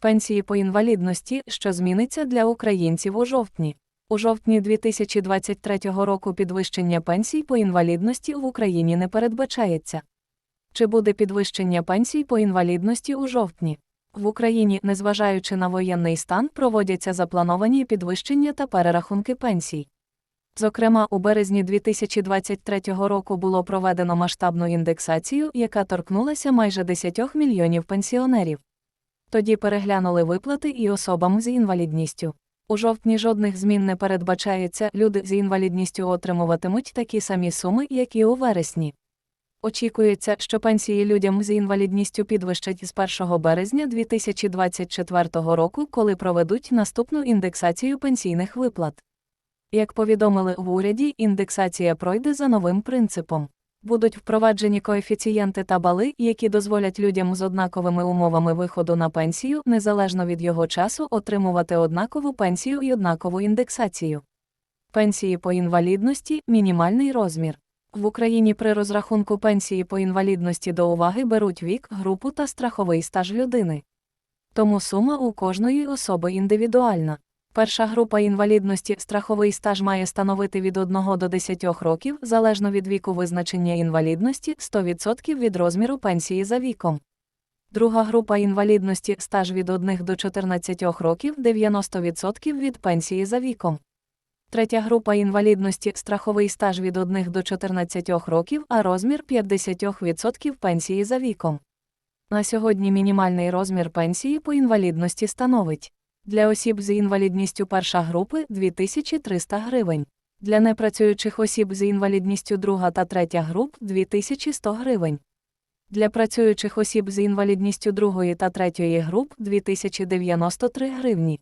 Пенсії по інвалідності, що зміниться для українців у жовтні. У жовтні 2023 року підвищення пенсій по інвалідності в Україні не передбачається. Чи буде підвищення пенсій по інвалідності у жовтні? В Україні, незважаючи на воєнний стан, проводяться заплановані підвищення та перерахунки пенсій. Зокрема, у березні 2023 року було проведено масштабну індексацію, яка торкнулася майже 10 мільйонів пенсіонерів. Тоді переглянули виплати і особам з інвалідністю. У жовтні жодних змін не передбачається, люди з інвалідністю отримуватимуть такі самі суми, як і у вересні. Очікується, що пенсії людям з інвалідністю підвищать з 1 березня 2024 року, коли проведуть наступну індексацію пенсійних виплат. Як повідомили в уряді, індексація пройде за новим принципом. Будуть впроваджені коефіцієнти та бали, які дозволять людям з однаковими умовами виходу на пенсію, незалежно від його часу, отримувати однакову пенсію і однакову індексацію. Пенсії по інвалідності мінімальний розмір. В Україні при розрахунку пенсії по інвалідності до уваги беруть вік, групу та страховий стаж людини. Тому сума у кожної особи індивідуальна. Перша група інвалідності страховий стаж має становити від 1 до 10 років, залежно від віку визначення інвалідності 100% від розміру пенсії за віком. Друга група інвалідності стаж від 1 до 14 років 90% від пенсії за віком. Третя група інвалідності страховий стаж від 1 до 14 років, а розмір 50% пенсії за віком. На сьогодні мінімальний розмір пенсії по інвалідності становить для осіб з інвалідністю перша групи 2300 гривень. Для непрацюючих осіб з інвалідністю друга та третя груп 2100 гривень. Для працюючих осіб з інвалідністю другої та третьої груп 2093 гривні.